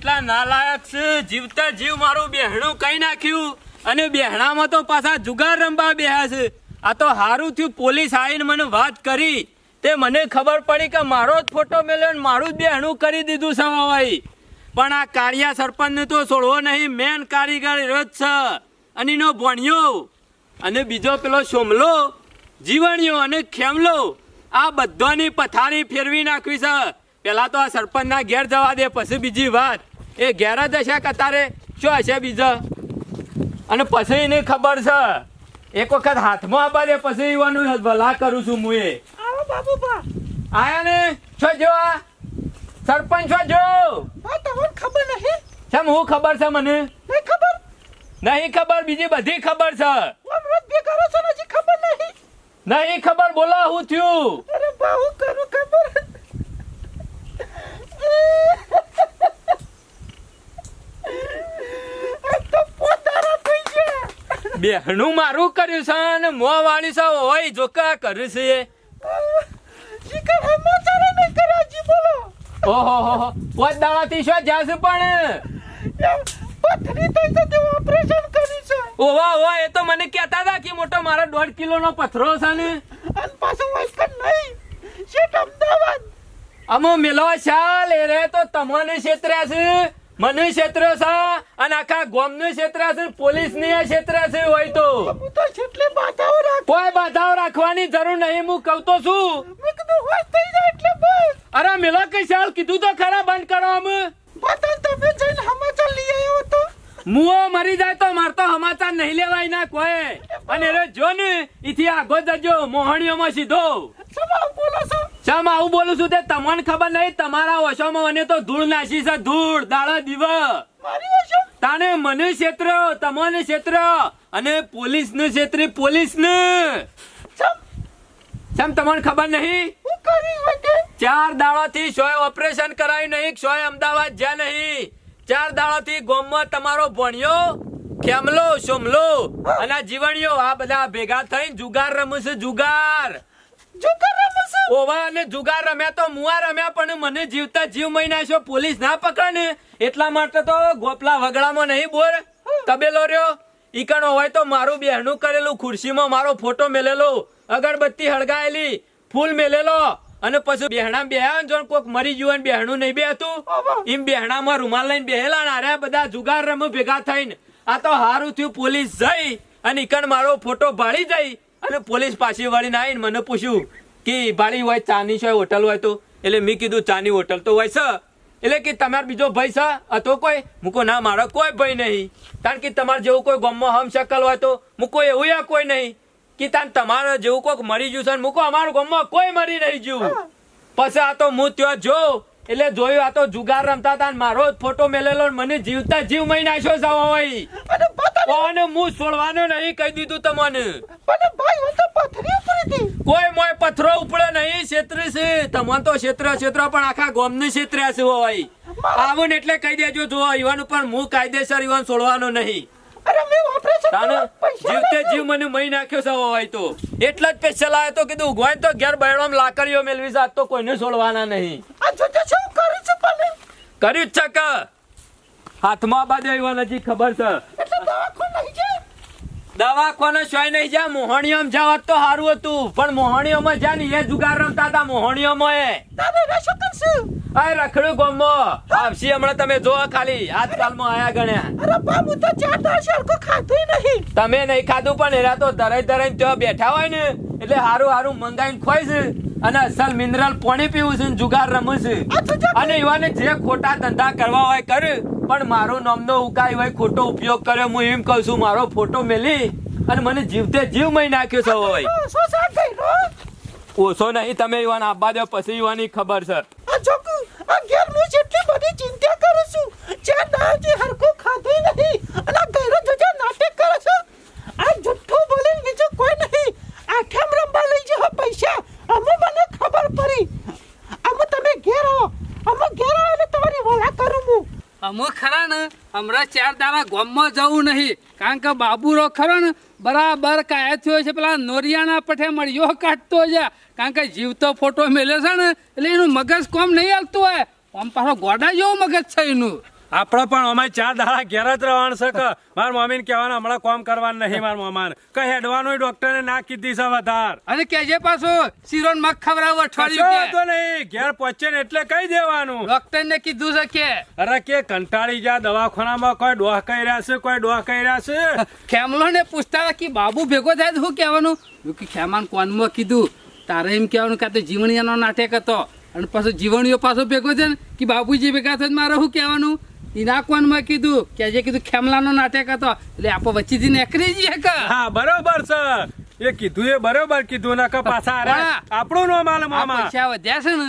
કેટલા નાલાયક છે, જીવતા જીવ મારું બેહણું કઈ નાખ્યું? અને બેહણામાં તો પાછા જુગાર રમવા બેહ્યા છે. આ તો હારું થયું, પોલીસ આવીને મને વાત કરી. તે મને ખબર પડી કે મારો જ ફોટો મેલ્યો ને મારું જ બેહણું કરી દીધું છે ભાઈ પણ આ કાળિયા સરપંચને તો છોડવો નહીં, મેન કારીગર રોજ છે. અને એનો ભણ્યો. અને બીજો પેલો સોમલો જીવણ્યો અને ખેમલો. આ બધાની પથારી ફેરવી નાખવી છે. પેલા તો આ સરપંચના ઘેર જવા દે, પછી બીજી વાત. એ ઘેર જ હશે કતારે શું હશે બીજો? અને પછી એને ખબર છે. એક વખત હાથમાં આપા દે પછી એવાનું ભલા કરું છું હું એ. આવો બાબુબા આયા ને? છો જો આ? સરપંચ છો જો? તમને ખબર નહીં કેમ હું ખબર છે મને? નહીં ખબર? નહીં ખબર બીજી બધી ખબર છે. બે કરો છો ને ખબર નહીં નહીં ખબર બોલો હું થયું? અરે બા હું કરું ખબર આ તો પોતાના થઈ ગયા બેહણું મારું કર્યું છે અને મો વાળી છે હોય જોકા કર્યું છે પણ? ઓવા ઓવા એ તો મને કહેતા હતા કે મોટો મારો દોઢ કિલોનો પથરો છે ને. અને પાછું વાઇકન નહીં શેઠ અમદાવાદ અમો મેલો તમને ક્ષેત્ર્યા છે. મને ક્ષેત્ર છે અને આખા ગોમને ક્ષેત્ર છે પોલીસની ક્ષેત્ર છે હોય તો. કોઈ બાધાઓ રાખવાની જરૂર નહીં હું કઉ તો છું. અરે મેલા કઈ કીધું તો ખરા બંધ કરો અમે તમે જઈને સમાચાર લઈ આવ્યો તો. મુઓ મરી જાય તો મારતો સમાચાર નહીં લેવાય ના કોઈ. અને રે જો ને ઈથી આગો જજો મોહણીઓમાં સીધો. ચમ આવું બોલું છું? તે તમને ખબર નહીં તમારા ઓછોમાં મને તો ધૂળ નાસી છે ધૂળ દાડો દીવ. તાને મને ક્ષેત્ર તમને ક્ષેત્ર અને પોલીસનું ક્ષેત્ર પોલીસ ને ચમ તમને ખબર નહીં? ચાર કરી થી શોય ઓપરેશન કરાયું નહીં શોય અમદાવાદ જ્યાં નહીં. ચાર દાડાથી ગોમમાં તમારો ભણ્યો ખેમલો સોમલો અને જીવણીઓ આ બધા ભેગા થઈને જુગાર રમશે જુગાર. ઓવા અને જુગાર રમ્યા તો મુઆ રમ્યા પણ મને જીવતા જીવ મહિના છો પોલીસ ના પકડે ને. એટલા માટે તો ગોપલા વગડામાં નહીં બોર. તબેલો રહ્યો. ઈકણો હોય તો મારું બેહણું કરેલું ખુરશીમાં મારો ફોટો મેલેલો. અગરબત્તી હળગાયેલી ફૂલ મેલેલો. અને પછી બેહણા બેહ્યા જો કોક મરી ગયું હોય ને બેહણું નહીં બેહતું. એમ બેહણામાં રૂમાલ લઈને બેહેલા ને અરે બધા જુગાર રમો ભેગા થઈને. આ તો હારું થયું પોલીસ જઈ અને ઇકણ મારો ફોટો ભાળી જઈ અને પોલીસ પાછી વળીને આવીને મને પૂછ્યું કે ભાડી હોય ચાની છે હોટલ હોય તો? એટલે મેં કીધું ચાની હોટલ તો હોય છે. એટલે કે તમારો બીજો ભાઈ છે? હતો કોઈ? મૂકો ના મારો કોઈ ભાઈ નહીં. કારણ કે તમારે જેવું કોઈ ગામમાં હમ શકલ હોય તો? મૂકો એવું કોઈ નહીં. કે તાન તમારે જેવું કોક મરી ગયું છે મૂકો અમારું ગામમાં કોઈ મરી નહીં ગયું પછી આ તો હું ત્યાં જો એટલે જોયું આ તો જુગાર રમતા હતા મારો જ ફોટો મેલેલો મને જીવતા જીવ મહી નાખ્યો છે હોય અને હું છોડવાનો નહીં કહી દીધું તમને. કોઈ મોય પથરો ઉપડે નહીં ક્ષેત્ર છે. તમને તો ક્ષેત્ર ક્ષેત્ર પણ આખા ગામનું ક્ષેત્ર છે હોય આવું ને એટલે કહી દેજો જો યુવાન ઉપર હું કાયદેસર ઈવન છોડવાનો નહીં. અરે મેં ઓપરેશન કર્યું, જીવતે જીવ મને મહી નાખ્યો છે હોય તો. એટલા જ સ્પેશિયલ આવ્યો તો કીધું ઉગવાય તો ઘેર બહેણોમાં લાકડીઓ મેળવી છે આજ તો કોઈને છોડવાના નહીં. આ શું કરું છું પણ કર્યું જ છે કે? હાથમાં બાજુ ઈવન નથી ખબર છે. એટલે દવાખાને શોય નહીં જા મોહણીયમ જાવ તો સારું હતું. પણ મોહણીઓમાં જા ને એ જુગાર રમતા હતા મોહણીઓમાં એ અરે રખડું ગોમો. આવશી હમણાં તમે જો ખાલી આજકાલમાં આયા ગણ્યા. અરે બા હું તો ચાર દસ સરખો ખાધું નહીં. તમે નહીં ખાધું પણ એરા તો ધરાઈ ધરાઈ ત્યાં બેઠા હોય ને એટલે હારું હારું મંગાઈને ખોઈ છે અને અસલ મિનરલ પાણી પીવું છું જુગાર રમું છે. અને એવાને જે ખોટા ધંધા કરવા હોય કર પણ મારો નામનો ઉકાઈ હોય ખોટો ઉપયોગ કર્યો હું એમ કહું છું મારો ફોટો મેલી અને મને જીવતે જીવ મહી નાખ્યો છે હોય ઓછો નહીં તમે યુવાન આબા દો પછી યુવાની ખબર છે. નાટક કરો છો. આ જુઠ્ઠું બોલે બીજું કોઈ નહીં આઠમ રંબા લઈ જાઓ પૈસા અમે મને ખબર પડી અમે તમે ઘેર આવો અમે ઘેર આવો એટલે તમારી વલા કરું હું ને હમણાં ચાર દાડા ગામમાં જવું નહીં. કારણ કે બાબુરો ખરો ને, બરાબર કાયા થયો છે, પેલા નોરિયાના પઠે મળ્યો કાઢતો છે કારણ કે જીવતો ફોટો મેલે છે ને, એટલે એનું મગજ કોમ નહીં હાલતું હોય. આમ પાછો ગોડા જેવું મગજ છે એનું. આપણે પણ અમારે ચાર દાડા ઘેર જ રહેવાનું છે કે મારા મમ્મીને કહેવાનું હમણાં કોમ કરવાનું નહીં મારા મમ્માને. કઈ હેડવાનું ડોક્ટરે ના કીધી છે વધાર. અને કેજે પાછું શીરો મગ ખવડાવું અઠવાડિયું નહીં. ઘેર પહોંચે ને એટલે કહી દેવાનું? ડોક્ટર ને કીધું છે કે. અરે કે કંટાળી ગયા દવાખાનામાં કોઈ ડોહ કર્યા છે કોઈ ડોહ કર્યા છે? ખેમલો ને પૂછતા કે બાબુ ભેગો થાય શું કહેવાનું? કે ખેમાન કોનમાં કીધું? તારે એમ કહેવાનું કે તો જીવણીયાનો નાટક હતો. અને પાછો જીવણીઓ પાછો ભેગો છે ને કે બાબુજી ભેગા થાય મારે શું કહેવાનું? એના કોનમાં કીધું કે જે કીધું ખેમલાનો નાટક હતો. એટલે આપણે વચ્ચેથી નીકળી જઈએ કે. હા બરોબર છે. એ કીધું એ બરોબર કીધું ના કે પાછા અરે આપણું નો માલ મામા પૈસા વધ્યા છે ને.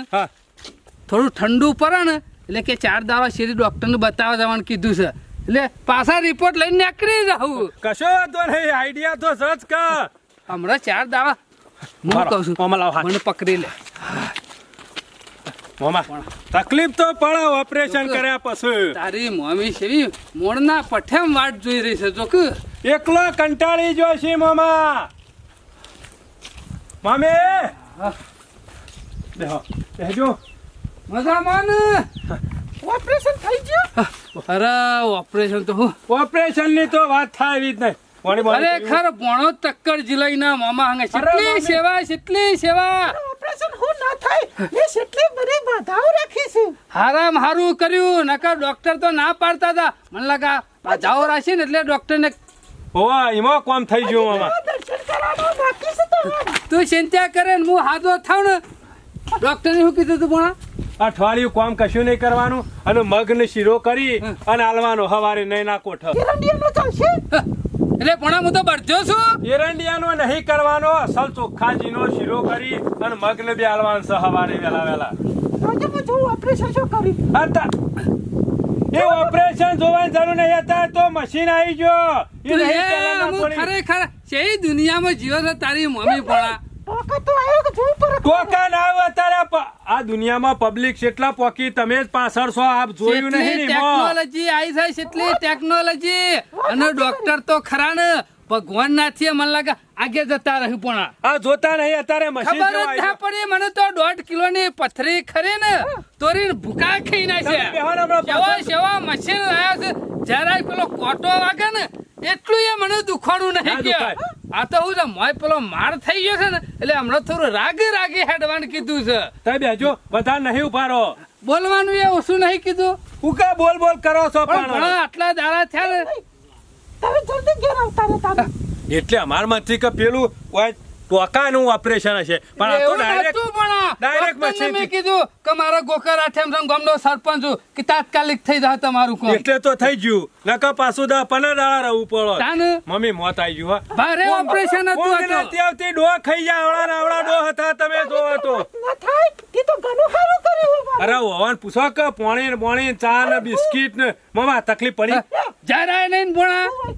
થોડું ઠંડુ પડે ને એટલે કે ચાર દાવા શેરી ડોક્ટરને બતાવવા જવાનું કીધું છે. એટલે પાછા રિપોર્ટ લઈને નીકળી રહું કશો વાંધો નહીં આઈડિયા તો સચ કે. હમણાં ચાર દાવા હું કહું છું મને પકડી લે. મામા. તકલીફ તો પડે ઓપરેશન કર્યા પછી. તારી મમ્મી સેવી મોડના પઠેમ વાટ જોઈ રહી છે જો કે એકલો કંટાળી જો છે મામા. મામી. બેહો બેહજો. મજામાં ઓપરેશન થઈ ગયું? અરે ઓપરેશન તો હું ઓપરેશનની તો વાત થાય એવી જ નહીં. ખરેખર ભણો તક્કર જિલ્લાના મામા હંગે. કેટલી સેવા કેટલી સેવા. ઓપરેશન હું ના થાય મેં કેટલી બધી બાધાઓ રાખી છે. હારામ હારું કર્યું નકર ડોક્ટર તો ના પાડતા હતા. મને લાગા બાધાઓ રાખી ને એટલે ડોક્ટરને હોવા એમાં કોમ થઈ ગયું મામા દર્શન કરવાનું બાકી છે તમારે તું ચિંતા કરે ને હું હાથો થાવ ને. ડોક્ટરને શું કીધું તું ભણા? અઠવાડિયું કોમ કશું નહીં કરવાનું અને મગને શીરો કરી અને હાલવાનો હવારે નહીં નાખો ચાલશે એટલે પણ હું તો બરજો છું. એરંડિયાનો નહીં કરવાનો અસલ ચોખ્ખાજીનો શીરો કરી અને મગને બી આલવાનો છે હવારે વેલા વેલા આજે હું જોઉં ઓપરેશન શું કરી હતા એ ઓપરેશન જોવાની જરૂર નહીં. હતા તો મશીન આવી ગયો. ખરેખર છે દુનિયામાં જીવો છે તારી મમ્મી ભણા ટોકા આવ્યો કે જોવું પડે ટોકા ના આવે અત્યારે. આ દુનિયામાં પબ્લિક કેટલા પોકી તમે જ પાછળ છો. આપ જોયું નહીં કેટલી ને એમાં. ટેકનોલોજી આવી છે કેટલી ટેકનોલોજી અને ડોક્ટર તો ખરા ને. ભગવાન નાથી મને લાગે આગે જતા રહ્યું પણ. આ જોતા નહીં અત્યારે મશીન ખબર જો ના પડી મને તો દોઢ કિલો ની પથરી ખરી ને તોરી ભૂકા ખાઈ ના છે તમે બેહો ને હમણાં સેવા સેવા મશીન લાયા છે. જયારે પેલો કોટો વાગે ને એટલું એ મને દુખાણું નહીં કે. આ તો હું મોય પેલો માર થઈ ગયો છે ને એટલે હમણાં થોડું રાગે રાગે હેડવાન કીધું છે. તમે બેજો બધા નહીં ઊભા બોલવાનું એ ઓછું નહીં કીધું. ઉકા બોલ બોલ કરો છો પણ આટલા દાડા થયા ને. તમે જલ્દી ઘેર આવતા રહો એટલે અમારમાંથી કે પેલું ઓય ટોકાનું ઓપરેશન હશે. પણ આ તો એવું ડાયરેક્ટ ડોક્ટરને machine મેં. કીધું કે મારા ગોકર આઠેમ ગામનો સરપંચ છું કે તાત્કાલિક થઈ જાય તમારું એટલે તો થઈ ગયું. નકા પાછું દા પંદર દાડા રહું પડો. મમ્મી મોત આવી ગયું હો. ભારે ઓપરેશન હતું તો. ડોહ ખાઈ જા આવડા ને આવડા ડોહ હતા તમે જો હતો તે. તો ઘણું સારું કર્યું અરે હોવાન પૂછો કે પોણી પોણી ચા ને બિસ્કિટ ને મમ્મા તકલીફ પડી? જરાય નહીં ભણા હું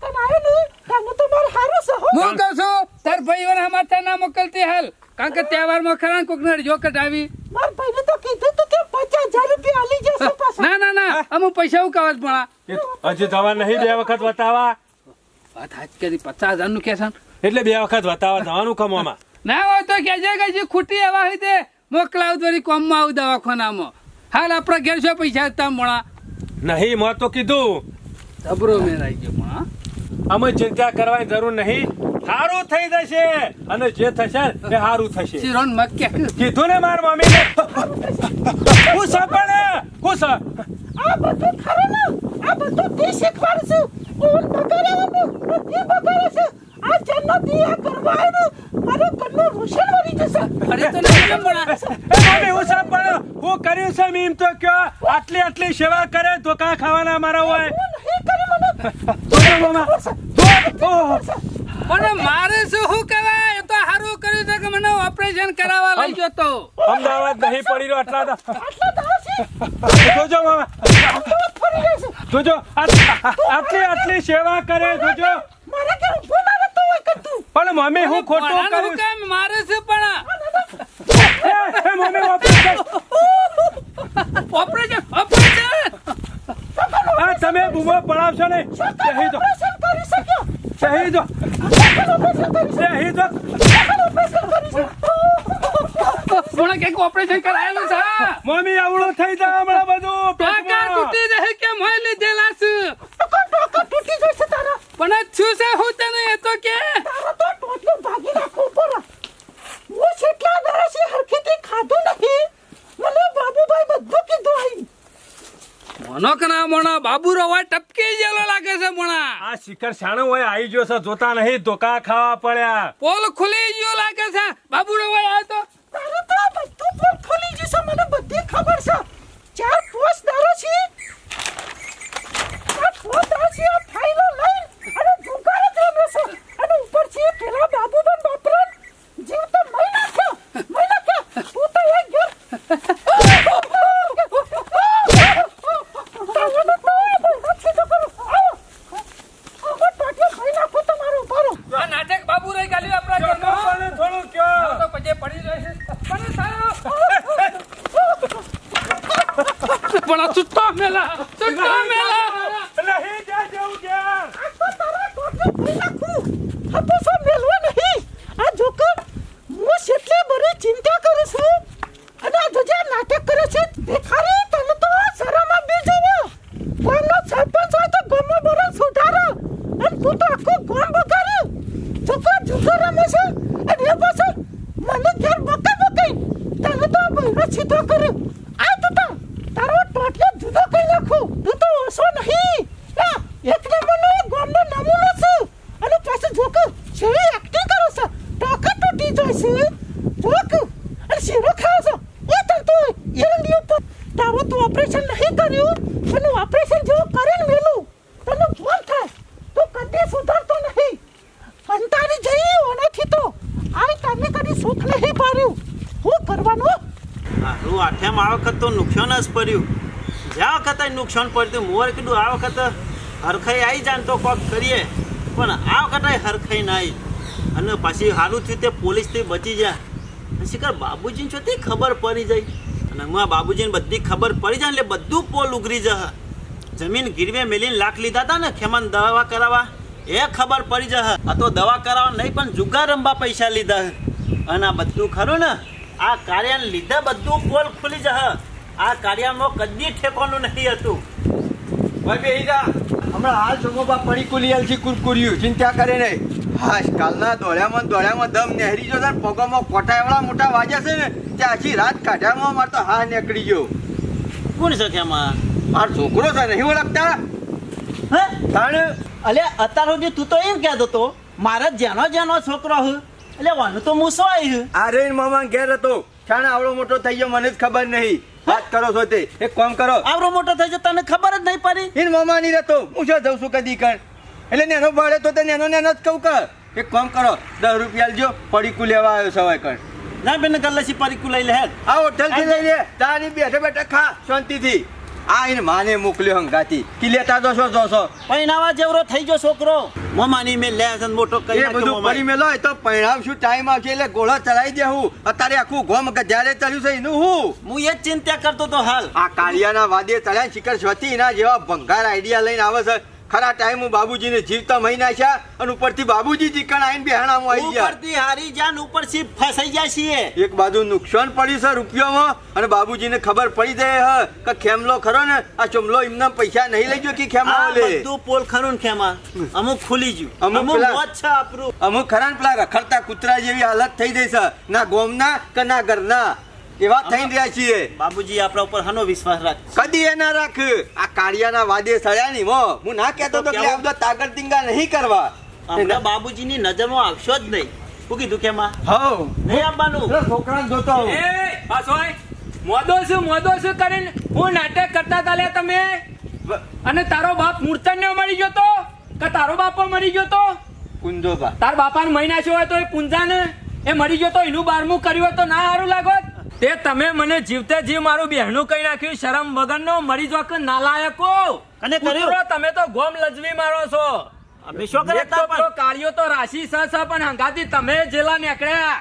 કહું છું તાર ભાઈ વર હમાતા ના મોકલતી હાલ. કારણ કે તહેવારમાં ખરા ને કોક ને જો કઢાવી માર ભાઈને તો કીધું તું કે પચાસ હજાર રૂપિયા આલી જશે પાછા. ના ના ના. અમુક પૈસા ઉકાવત ભણા એ હજી દવા નહીં બે વખત બતાવા વાત હાથ કરી પચાસ હજારનું. કેસન એટલે બે વખત બતાવા જવાનું કમોમાં. ના હોય તો કેજે કે ખૂટી એવા હોય તે મોકલાવ કોમમાં આવું દવાખાનામાં. હાલ આપણા ઘેર છો પૈસા તમે ભણા નહીં મોત તો કીધું. જબરો મેરાઈ ગયો ભણા અમે ચિંતા કરવાની જરૂર નહીં. સારું થઈ જશે. અને જે થશે એ સારું થશે. શિરોન મક્કે કે. કીધું ને માર મમ્મીને? હું સાંભળે હું સા? આ બધું ખરું ને? આ બધું તે શીખવાડું છું. ઓન બગાડવાનું બધી બગાડે છે આ જન્નતી આ કરવાનું મારું કન્નો રોશન બની જશે. અરે તો નહીં કેમ પણ એ મમ્મી હું સાંભળે હું કર્યું છે મીમ તો કયો. આટલી આટલી સેવા કરે ધોકા ખાવાના મારા હોય. હું નહીં કરી મને. મામા. જો. પણ મારે શું શું કહેવાય? એ તો સારું કર્યું છે કે મને ઓપરેશન કરાવવા લઈ ગયો તો. અમદાવાદ નહીં પડી રહ્યો આટલા આટલા દાડા છે જોજો મામા. જોજો આટલી આટલી સેવા કરે જોજો. મારે કે ઊભો ના રહેતો હોય તું? પણ મમ્મી હું ખોટું કરું કેમ મારે છે પણ મમ્મી ઓપરેશન ઓપરેશન ઓપરેશન તમે બૂમો પડાવશો નહીં. સહી દો કંઈક ઓપરેશન કરાયેલું છે? મમ્મી આવડો થઈ જાય હમણાં બધું ટોકા પેટમાં. તૂટી જાય કે મોય લીધેલા છે ટોકા ટોકા તૂટી જશે તારા પણ શું છે હું તને એ તો કે તારો તો ટોટલું ભાગી નાખવું પડે હું કેટલા વર્ષથી હરખેથી ખાધું નહીં મને બાબુભાઈ બધું કીધું આઈ મનો કના મોણા બાબુ રવા ટપકી ગયેલો લાગે છે મોણા આ શિખર શાણું છે જોતા નહીં ધોકા ખાવા પડ્યા. પોલ ખુલી ગયો છે બાબુ રવા આવ્યો તો તારે તો આ બધું પણ ખુલી જશે મને બધી ખબર છે ચાર પોસ દારો છે ચાર પોસ દારો છે આ ફાઈલો લઈને અને જુગાડે જ રમે છે અને ઉપરથી પેલા બાબુબન બાપરાન જીવ તો મહી નાખ્યો મહી નાખ્યો તું તો એક ઘેર તારે તો નથી તો કરું આવો આવો ટાટિયો મહી નાખું તમારું ઉભારો આ નાટક બાબુ રહી ગાલ્યું આપણા ઘરમાં મને થોડું કયો તો પછી પડી જાય છે પણ સારો પણ આ છૂટો મેલા છૂટો મેલા નહીં જાય જેવું ગયા તો તારા ટોટલે ભરી નાખું આ તો સબ મેલવા નહીં આ જોકર હું કેટલી બધી ચિંતા કરું છું અને આ જોજે આ નાટક કરે છે ભિખારી તને તો શરમ આપી જવો ગામનો સરપંચ હોય તો ગામમાં બરો સુધારો અને તું તો આખું ગામ બગાડ્યું જોકર જુગાર રમે છે અને એ પાછો મને ઘેર બકા બકાઈ તને તો બહેરો સીધો કર્યો આ તું તો તારો ટોટલો જુદો કરી નાખું તું તો ઓછો નહીં આ એક નંબરનો ગામનો નમૂનો છે અને પાછું જોક સેવી એક્ટિંગ કરો છો ટોકા તૂટી જાય છે જોક અને શીરો ખાવ છો એ તને તો એરંડી ઉપર તારું તું ઓપરેશન નહીં કર્યું અને ઓપરેશન જેવું કરીને મેલું તને ફોન થાય તું કદી સુધરતો નહીં અંતારી જઈ ઓનાથી તો આ તને કદી સુખ નહીં પાડ્યું હું કરવાનું હારું આઠેમ આ વખત તો નુકસાન જ પડ્યું જ્યાં વખતે નુકસાન પડતું મોર કીધું, આ વખત હરખાઈ આવી જાય ને તો કોક કરીએ. પણ આ વખતે હરખાઈ ના આવી અને પાછી સારું થયું તે પોલીસથી બચી જાય શિકાર બાબુજીને છો તે ખબર પડી જાય? અને હું આ બાબુજીને બધી ખબર પડી જાય એટલે બધું પોલ ઉઘરી જશે. જમીન ગીરવે મેલીને લાખ લીધા હતા ને ખેમાન દવા કરાવવા. એ ખબર પડી જશે. આ તો દવા કરાવવા નહીં, પણ જુગાર રમવા પૈસા લીધા. અને આ બધું ખરું ને, આ કાર્યાને લીધે બધું પોલ ખુલી જશે. આ કાર્યમાં કદી ઠેકવાનું નહીં હતું. ભાઈ બેહી જા હમણાં હાલ ચોગોબા પડી કુલિયલ છે કુરકુર્યું. ચિંતા કરે નહીં. હા કાલના દોડ્યામાં દોડ્યામાં દમ નહેરી છે ને પગોમાં કોટા એવડા મોટા વાગ્યા છે ને તે આખી રાત કાઢ્યામાં માર તો હા નીકળી ગયો. કોણ છે ત્યાં માર છોકરો છે નહીં ઓળખતા? હે? તાણ? અલે અત્યાર સુધી તું તો એમ કહેતો તો મારા જેનો જેનો છોકરો હું એટલે વાનું તો મૂસો આવી આ રેન મામા ઘેર હતો. છાણે આવડો મોટો થઈ ગયો મને જ ખબર નહીં. વાત કરો છો તે એક કામ કરો. આવરો મોટો થઈ જતો તને ખબર જ નહીં પડી. ઇન મામા ની રહેતો હું જો જઉં છું કદી કણ એટલે નેનો ભાડે તો તે નેનો નેનો જ કહું કર. એક કામ કરો દસ રૂપિયા લેજો પડીકું લેવા આવ્યો સવાય કણ ના બેન ગલ્લાસી પડીકું લઈ લે આ હોટલથી લઈ લે. તારી બેઠે બેઠે ખા શાંતિથી. આ એને માને મોકલ્યો હંગાતી. કે લેતા જોશો જોશો. પૈણાવા જેવરો થઈ ગયો છોકરો. મમાની મેં લે છે મોટો કરી એ બધું પરી મેલો તો પૈણાવ શું ટાઈમ આવશે એટલે ગોળો ચલાવી દેવું અત્યારે આખું ગોમ જ્યારે ચડ્યું છે એનું હું? હું એ જ ચિંતા કરતો તો હાલ. આ કાળિયાના વાદે ચડ્યા શિખર સ્વતી એના જેવા ભંગાર આઈડિયા લઈને આવે છે. ખરા ટાઈમ બાબુજીને જીવતા મહિના છે અને ઉપરથી બાબુજી ચીકણ આવીને બેહાણામાં આવી ગયા. ઉપરથી હારી જાન ઉપર સી ફસાઈ જાય છીએ. એક બાજુ નુકસાન પડ્યું છે રૂપિયામાં અને બાબુજીને ખબર પડી જાય હ કે ખેમલો ખરો ને આ ચમલો એમના પૈસા નહીં લઈ ગયો કે ખેમા લે? બધું પોલ ખરું ને ખેમા. અમુક ખુલી ગયું. અમુક મોત છે આપણું. અમુક ખરા ને પેલા રખડતા કૂતરા જેવી હાલત થઈ જઈ છે. ના ગોમના કે ના ઘરના. એવા થઈ રહ્યા છીએ. બાબુજી આપણા ઉપર હનો વિશ્વાસ રાખ કદી એ ના રાખ. આ કાળિયાના વાદે સળ્યા ની મો હું ના કહેતો તો કે કેવું? તાગર તિંગા નહીં કરવા. હમણાં બાબુજીની નજરમાં આવશો જ નહીં. શું કીધું કેમાં હઉ નહીં આપવાનું છોકરાને જોતો એ પાછોય મોદો શું મોદો શું કરીને હું નાટક કરતા હતા લે તમે? અને તારો બાપ મૂર્તન ને મરી ગયો તો? કે તારો બાપો મરી ગયો તો? કુંદોબા તાર બાપાને મહિના છો હોય તો એ પુંજાને એ મરી ગયો તો એનું બારમું કર્યું હોય તો ના સારું લાગોત. તે તમે મને જીવતે જીવ મારું બહેનું કહી નાખ્યું શરમ વગરનો મરી જો કે નાલાયકો. કને કર્યું? તમે તો ગોમ લજવી મારો છો. અમે શું કરે તો કાળિયો તો રાશિ સ સ પણ હંગાતી તમે જેલા નીકળ્યા.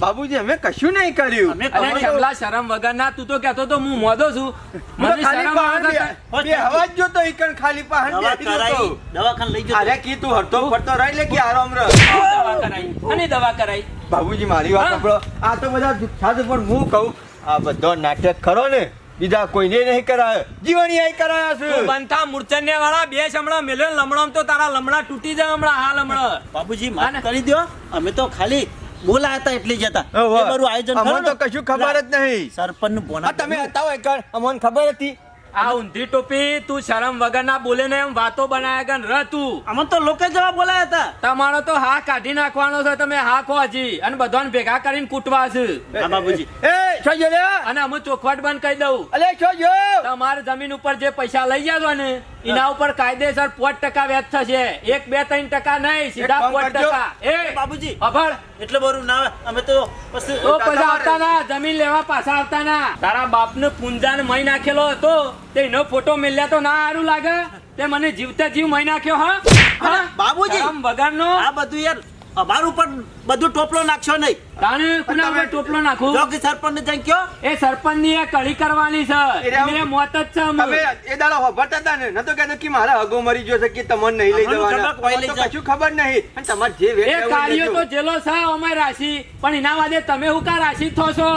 બાબુજી અમે કશું નહીં કર્યું. અમે અરે કમાઈ- ખેમલા શરમ તું તો કહેતો તો હું મોદો છું. મને ખાલી શરમ બે- હવા જ જોતો ઈકણ ખાલી પાહન. દવાખાને લઈ જતો. અરે કી તું હરતો ફરતો રહી લે કે આરામ રહ દવા કરાઈ અને દવા કરાઈ. બાબુજી મારી વાત સાંભળો. આ તો બધા જુઠ્ઠા છે પણ હું કહું આ બધો નાટક ખરો ને બીજા કોઈને નહીં કરાયો. જીવણી આઈ કરાયા છે. બનતા મૂર્છન્ય વાળા બે હમણાં મેલે લમણા તો તારા લમણા તૂટી જાય હમણાં હા લમણા. બાબુજી ને? માફ કરી દો અમે તો ખાલી બોલાયા હતા એટલે જતા ઓહો. આયોજન અમને તો કશું ખબર જ નહીં. સરપંચનું તમે હતા હોય કણ અમને ખબર હતી. આ ઊંધી ટોપી તું શરમ વગરના બોલે ને એમ વાતો બનાયા ગન રહ તું. અમે તો લોકો જવા બોલાયા હતા. તમારો તો હા કાઢી નાખવાનો છે તમે હા ખો હજી. અને બધાને ભેગા કરીને કૂટવા છે. બાબુજી એ છો જો અને અમે ચોખવટ બંધ કહી દઉં. અલે છો જો તમારે જમીન ઉપર જે પૈસા લઈ જાજો ને એના ઉપર કાયદેસર પોચ ટકા વ્યાજ થશે. એક બે ત્રણ ટકા નહીં સીધા પોચ ટકા. એ બાબુજી અભળ એટલે બરું ના અમે તો પછી તો પછી આવતા ના જમીન લેવા પાછા આવતા ના. તારા બાપને પૂંજાને મહી નાખેલો હતો. તે એનો ફોટો મેલ્યા તો ના સારું લાગે. તે મને જીવતા જીવ મહી નાખ્યો હા? બાબુજી આમ વગર નો આ બધું યાર અમારું ઉપર બધું ટોપલો નાખશો નહીં. તાણે કુના ઉપર ટોપલો નાખું? જો કે સરપંચ ને કયો એ સરપંચની એ કળી કરવાની છે. એ મોત જ છે અમે. તમે એ દાડો હોભળતા હતા ને? નતો કહેતો કે મારા હગો મરી ગયો છે કે તમને નહીં લઈ જવાના. કોઈ તો. કશું ખબર નહીં. અને તમાર જે વેચ એ કાર્યો તો જેલો છે અમાર રાશિ. પણ એના વાદે તમે હું કા રાશિ થો છો?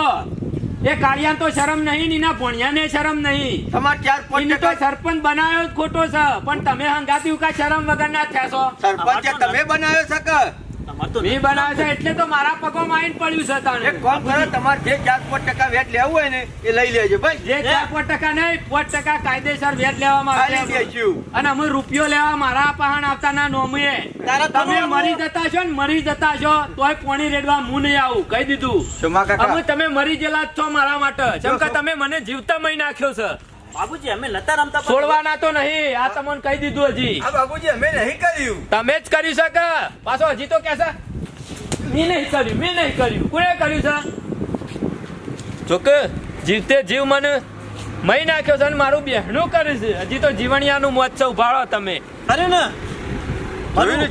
એ કાર્યા તો શરમ નહીં ને એના ભણિયાને શરમ નહીં. તમાર ચાર પોઈન્ટ તો સરપંચ બનાવ્યો ખોટો છે. પણ તમે હંગાતી ઉકા શરમ વગર ના થયા છો? સરપંચ તમે બનાવ્યો છે કે? અમાર તો મેં બનાવ્યો છે એટલે તો મારા પગોમાં આવીને પડ્યું છે તાણે. એક કામ કરો તમારે જે ચાર પાંચ ટકા વેચ લેવું હોય ને એ લઈ લેજો ભાઈ. જે ચાર પાંચ ટકા નહીં પાંચ ટકા કાયદેસર વ્યાજ લેવામાં ખાલી અને અમે રૂપિયો લેવા મારા પહાણ આવતા ના નોમીએ તમે મરી જતા છો ને મરી જતા છો તોય પોણી રેડવા હું નહીં આવું. કહી દીધું. સોમા અમે તમે મરી ગયેલા જ છો મારા માટે. જેમ કે તમે મને જીવતા મહી નાખ્યો છે. બાબુજી અમે નતા રમતા છોડવાના તો નહીં. આ તમને કહી દીધું હજી. આ બાબુજી અમે નહીં કર્યું. તમે જ કરી શકે. પાછો હજી તો કે છે. મેં નહીં કર્યું મેં નહીં કર્યું. કોણે કર્યું છે? જોકે જીવતે જીવ મને મહી નાખ્યો છે અને મારું બહેનું કરે છે. હજી તો જીવણિયાનું મોત છે ઉભાડો તમે. અરે ને. ને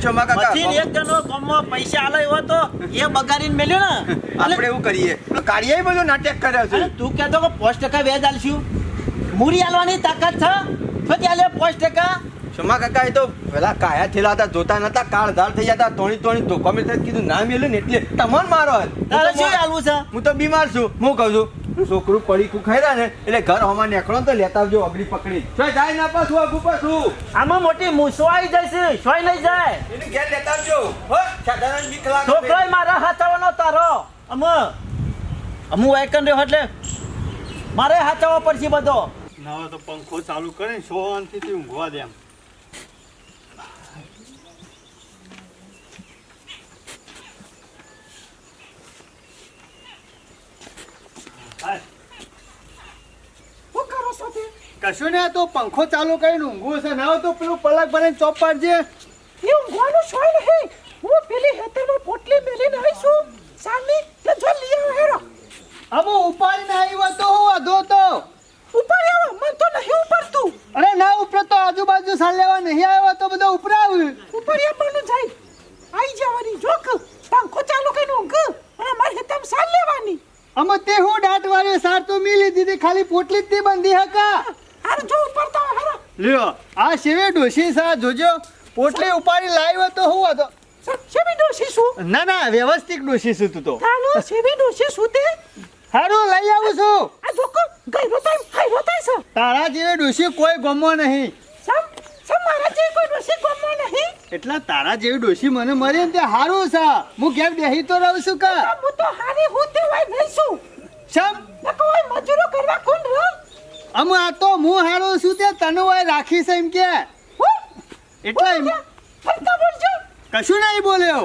પૈસા આલે તો એ બગાડીને મેલ્યો ને. આપણે એવું કરીએ. કાર્ય બધું નાટક કર્યો છે. તું કહેતો કે પાંચ ટકા વ્યાજ આલશું. મૂડી આલવાની તાકાત છે? તો ત્યાં પાંચ ટકા. સોમા કાકા એ તો પેલા કાયા થયેલા હતા જોતા નતા કાળ ધાર થઈ જતા તોણી તોણી ધોકા મેં કીધું ના મેલ્યું ને એટલે તમને મારો તારે શું ચાલવું છે? હું તો બીમાર છું. હું કહું છું છોકરું પડી કુ ખાઈ ને એટલે ઘર હોમાં નેકળો તો લેતા આવજો અગડી પકડી. છો જાય ના પાછું આગુ પાછું. આમાં મોટી મૂસો આવી જાય છે સોય નહીં જાય. એને ઘેર લેતા આવજો. હો સાધારણ લાગે છોકરો મારા હાચવવાનો તારો. અમ અમુ વાયકન રહ્યો એટલે મારે હાચવવો પડશે બધો. ના તો પંખો ચાલુ કરીને શાંતિથી ઊંઘવા દે એમ. છો કશું ને તો પંખો ચાલુ કરીને ઊંઘવું છે. ના હોય તો પેલું પલક ભરીને ચોપ પાડજે. એ ઊંઘવાનું છોય નહીં. હું પેલી હેતરમાં પોટલી મેલીને આવીશું સામે એટલે જો લઈ આવો હેરો. અમુ ઉપાડીને તો હું તો ઉપર આવો મન તો નહીં ઉપરતું અરે ના ઉપર તો આજુબાજુ સાલ લેવા નહીં આવ્યો તો બધો ઉપરાવ ઉપર આવવાનું જાય. આઈ જવાની જોક. પંખો ચાલુ કરીને ઊંઘ અને મારી હેતમ સાલ લેવાની. અમે તે હું દાંત વાળી સાર તો મિલી દીધી ખાલી પોટલી જ તે બંધી હકા અરે જો ઉપર તો હેરો. લ્યો આ શેવી ડોશી સા જોજો. પોટલી ઉપાડી લાવ્યો તો હું હતો શેવી ડોશી શું? ના ના વ્યવસ્થિત ડોશી છું તું. તો ચાલો શેવી ડોશી શું તે હારું લઈ આવું છું. આ જોકો ગઈરો ટાઈમ ખાઈરો થાય છે. તારા જેવી ડોશી કોઈ ગમો નહીં. સમ સમ મારા જેવી કોઈ ડોશી ગમો નહીં? એટલા તારા જેવી ડોશી મને ને તે હારું છે. હું કેમ બેહી તો રહું છું કા? હું તો હારી હું તે હોય નહીં છું સમ નકો હોય મજૂરો કરવા કોણ રહો? અમ આ તો હું હારું છું તે તને હોય રાખી છે એમ કે. એટલે એમ. બોલજો. કશું નહીં બોલ્યો.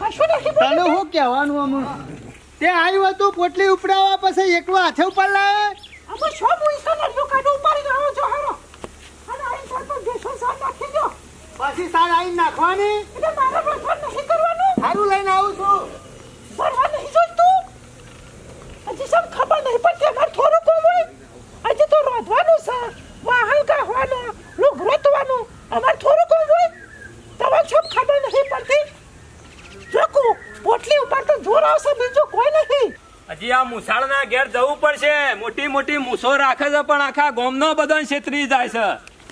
કશું નહીં તને હું કહેવાનું આમ તે આવ્યું હતું પોટલી ઉપડાવવા પછી એકલો હાથે ઉપર લાવે? અમે શો મુઈસો નલ્યો કાઢો ઉપાડી આવો જો હારો અને આઈ પર પર બેસો સાર નાખી દો. પછી સાર આઈ નાખવાની? એટલે મારે બધું નહીં કરવાનું. હારું લઈને આવું છું. ભરવા નહીં જોઈતું હજી સમ ખબર નહીં પડતી અમારે થોડું કોમ હોય. હજી તો રોધવાનું છે વાહન કાઢવાનું લોક રોતવાનું અમારે થોડું કોમ હોય? તમારે સમ ખબર નહીં પડતી. જોકુ પોટલી ઉપર તો જોર આવશે બીજું કોઈ નહીં. હજી આ મુસાળના ઘેર જવું પડશે. મોટી મોટી મૂસો રાખે છે પણ આખા ગોમનો બધો છેતરી જાય છે.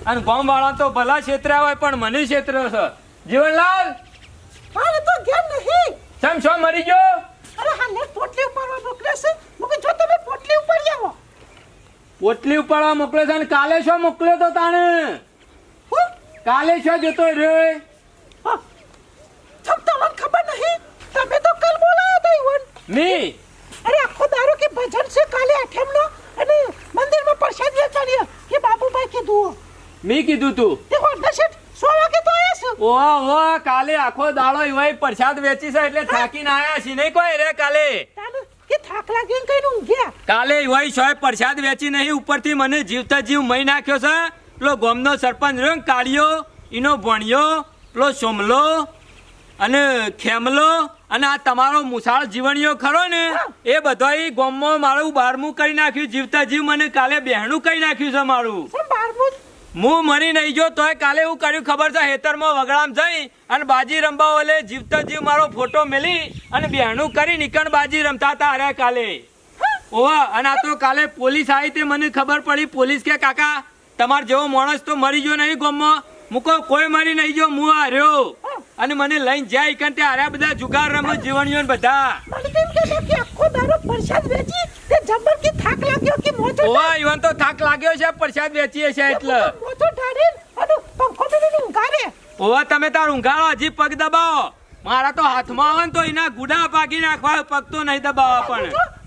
અને ગોમ વાળા તો ભલા છેતર્યા હોય પણ મને છેતર્યો છે. જીવનલાલ! મારે તો ઘેર નહીં. સમ છો મરી ગયો? અરે હા લે પોટલી ઉપર મોકલે છે. મુકે જો તમે પોટલી ઉપર આવો. પોટલી ઉપાડવા મોકલ્યો છે અને કાલે શું મોકલ્યો તો તાણે? હું? કાલે શું જતો રે હા તમ તમને ખબર નહીં. તમે તો કલ બોલાયા હતા ઈવન. મી અરે આખો દારૂ કે ભજન છે કાલે આઠમનો અને મંદિરમાં પ્રસાદ વેચાણીએ કે બાબુભાઈ કીધું. મી કીધું તું. તે હોટલ સો વાગે તો છે. ઓહો કાલે આખો દાડો પ્રસાદ વેચી છે એટલે થાકીને આયા છે નહીં કોઈ રે કાલે. કે થાક લાગ્યો કઈ ઊંઘ્યા. કાલે એવાય સોય પ્રસાદ વેચી નહીં. ઉપરથી મને જીવતા જીવ મહી નાખ્યો છે. પેલો ગોમનો સરપંચ રહ્યો કાળિયો એનો ભણ્યો પેલો સોમલો અને ખેમલો અને આ તમારો મુસાળ જીવણીઓ ખરો ને એ બધાય ગોમમાં મારું બારમું કરી નાખ્યું જીવતા જીવ મને કાલે બહેણું કરી નાખ્યું છે મારું. હું મરી નહીં જો તોય કાલે એવું કર્યું ખબર છે હેતરમાં વગડામ જઈ અને બાજી રમવા ઓલે જીવતા જીવ મારો ફોટો મેલી અને બહેણું કરી નીકળ બાજી રમતા હતા અરે કાલે. ઓવા અને આ તો કાલે પોલીસ આવી તે મને ખબર પડી. પોલીસ કે કાકા તમાર જેવો માણસ તો મરી ગયો નહીં ગામમાં. મૂકો કોઈ મારી નહીં જો હું. હાર્યો અને મને લઈને જાય કારણ તે હાર્યા બધા જુગાર રમે જીવણીઓ બધા. ઓવા ઈવન તો થાક લાગ્યો છે પ્રસાદ વેચીએ છે એટલે ઓવા તમે તાર ઊંઘાડો હજી પગ દબાવો. મારા તો હાથમાં આવે ને તો એના ગુડા પાકી નાખવા પગ તો નહીં દબાવવા પણ.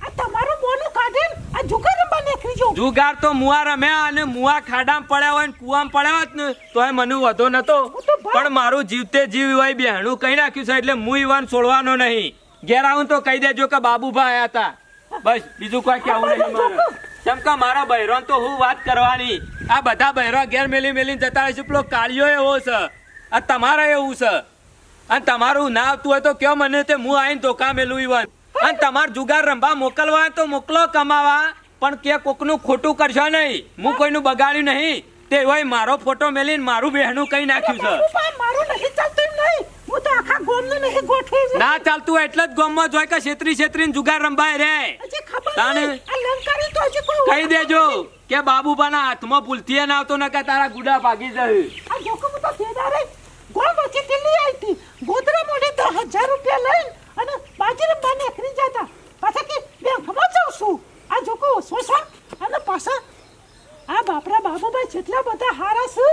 મોનું કાઢીને આ જુગાર રમવા નીકળી જો જુગાર તો મુવા રમ્યા અને મુવા ખાડામાં પડ્યા હોય ને કુવામાં પડ્યા હોત ને તોય મને વધો નતો. પણ મારું જીવતે જીવ હોય બેહણું કહી નાખ્યું છે એટલે હું ઈવાન છોડવાનો નહીં. ઘેર આવું તો કહી દેજો કે બાબુભાઈ આયા હતા. બસ બીજું કોઈ કહેવું નહીં મારે. જેમ કે મારા બહેરોન તો હું વાત કરવાની. આ બધા બહેરો ઘેર મેલી મેલી જતા હોય છે. પેલો કાળિયો એવો છે. આ તમારે એવું છે. અને તમારું ના આવતું હોય તો કયો મને તે હું આવીને ધોકા મેલું ઈવન. અને તમાર જુગાર રમવા મોકલવા તો મોકલો કમાવા. પણ કે કોકનું ખોટું કરશો નહીં. હું કોઈનું બગાડ્યું નહીં. તે હોય મારો ફોટો મેલીને મારું બહેનું કઈ નાખ્યું છે. ના ચાલતું એટલે જ ગોમમાં જોય કે છેતરી છેતરી જુગાર રંબાય રે. કહી દેજો કે બાબુબાના હાથમાં ભૂલથી ના આવતો કે તારા ગુડા ભાગી જાય. ગોધરા મોઢે દસ હજાર રૂપિયા લઈને બાજી રમવા નીકળી જતા. પાછા કે બેંકમાં જાઉં છું આ જોકો શોષણ અને પાછા આ બાપરા બાબુભાઈ જેટલા બધા હારા છે,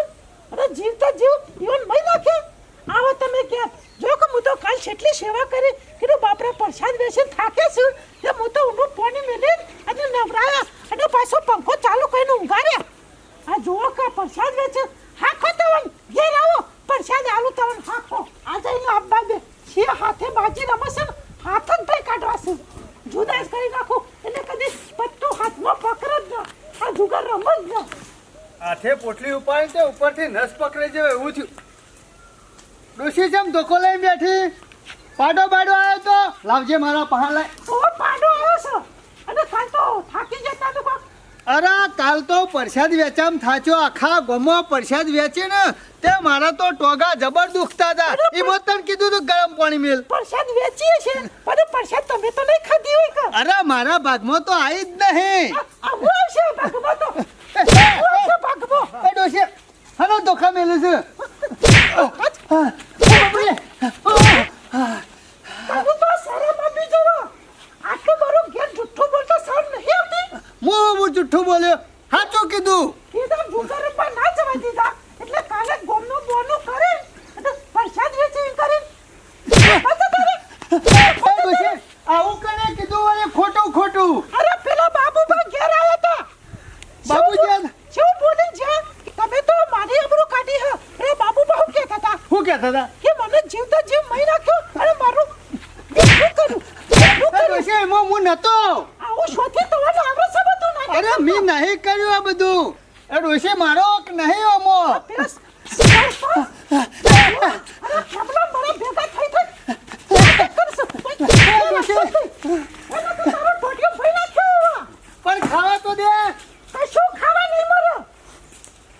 અને જીવતા જીવ ઈવન મહી નાખે. આવો તમે કે જો કે હું તો કાલ છેટલી સેવા કરી, કીધું બાપરા પ્રસાદ બેસીને થાકે છું તે હું તો ઊંડું પાણી મેલી અને નવરાયા અને પાછો પંખો ચાલુ કરીને ઊંઘાડ્યા આ જુઓ કે પ્રસાદ વેચે. હાખો તવન, ઘેર આવો. પ્રસાદ આલુ તવન હાખો આજે આપવા દે છે હાથે બાજી રમશે ને હાથ જ ભાઈ કાઢવાશું છે. જુદા કરી નાખું. એટલે કદી પત્તું હાથમાં પકડ જ ના. આ જુગાર રમ જ ના. હાથે પોટલી ઉપાડી તે ઉપરથી નસ પકડી જાય એવું થયું. ડોશી જેમ ધોકો લઈને બેઠી. પાડો પાડો આવ્યો તો લાવજે મારા પહાડ લાય. ઓ પાડો આવ્યો છે. અને કાલ તો થાકી જતા તો અરે કાલ તો પ્રસાદ વેચામ થાચો આખા ગમો પ્રસાદ વેચે ને તે મારા તો ટોગા જબર દુખતા હતા એ મેં તને કીધું તું ગરમ પાણી મેલ પ્રસાદ વેચીએ છે પણ પ્રસાદ તમે તો નહીં ખાધી હોય કે અરે મારા ભાગમાં તો આવી જ નહીં આ હું આવશે ભાગમાં તો આવશે ભાગમાં એ ડોશી હનો ધોખા મેલું છું. બાબુ તો શરમ આપી જવો આટલું મારું ઘેર જુઠ્ઠું બોલતા શરમ નહીં આવતી હું હું જુઠ્ઠું બોલ્યો? સાચું કીધું? કીધા જુગાર પર ના જવા દીધા. એટલે કાલે ગોમનું બોનો કરે અને પ્રસાદ વેચી કરે એ ડોશી, આવું કને કીધું વળી ખોટું ખોટું અરે પેલા બાબુબા ઘેર આવ્યા હતા બાબુજી આ- શું બોલી છે તમે તો મારી આબરૂ કાઢી હ અરે બાબુબા હું કહેતા હતા શું કહેતા હતા કે મને જીવતા જીવ મહી નાખ્યો અને મારું શું કરું શું એ કરું ડોશી, એમાં હું નતો આવું શોથી તમારે આવડે છે બધું ના અરે મેં નહીં કર્યું આ બધું એ ડોશી મારો હક નહીં અમો પેલા સરપંચ. અરે કેમલા મારા ભેગા થઈ થઈ નાટક કરશે. એને તો તારો ટોટિયો ભરી નાખ્યો. પણ ખાવા તો દે કશું ખાવા નહીં મળે.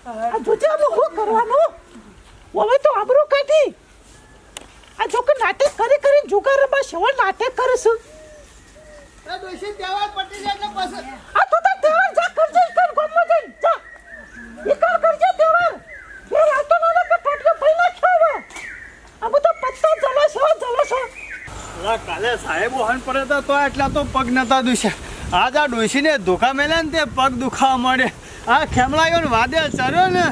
આ જોજે આનું શું કરવાનું? હવે તો આબરૂ કાઢી. આ જો કે નાટક કરી કરી જુગારમાં શેવા નાટક કરે છે. એ ડોશી તહેવાર પટી જાય એટલે પછી આ તો તાર તહેવાર જા કરજે ઈકર ગામમાં જઈને. જા. ઈકર કરજે તહેવાર. એ રાતો નો ને કે ટોટિયો ભરી નાખ્યો હવે. આ બધો પત્તા જલે છે, જલે છે. અલા, કાલે સાહેબ વહન પડે તો એટલા તો પગ નતા દુશે. આજ આ ડોશીને ધોકા મેલ્યા ને તે પગ દુખાવા મળે આ ખેમળાયો ને વાદે ચર્યો ને,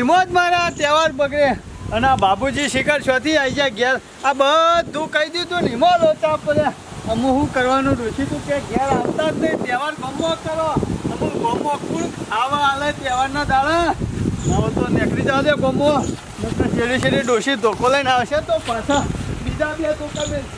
એમાં જ મારા તહેવાર બગડે. અને આ બાબુજી શિખર છોથી આવી જાય ઘેર. આ બધું કહી દીધું ને, એમાં લોચા પડે. અમુ શું કરવાનું ડોસી તું કે ઘેર આવતા જ નહીં, તહેવાર ગમો કરો. અમુ ગમો કુણ આવા હાલે તહેવારના દાડા. હવે તો નીકળી જવા દે ગમો. નકર શેરી શેરી ડોસી ધોકો લઈને આવશે તો પાછા બીજા બે ધોકા પછી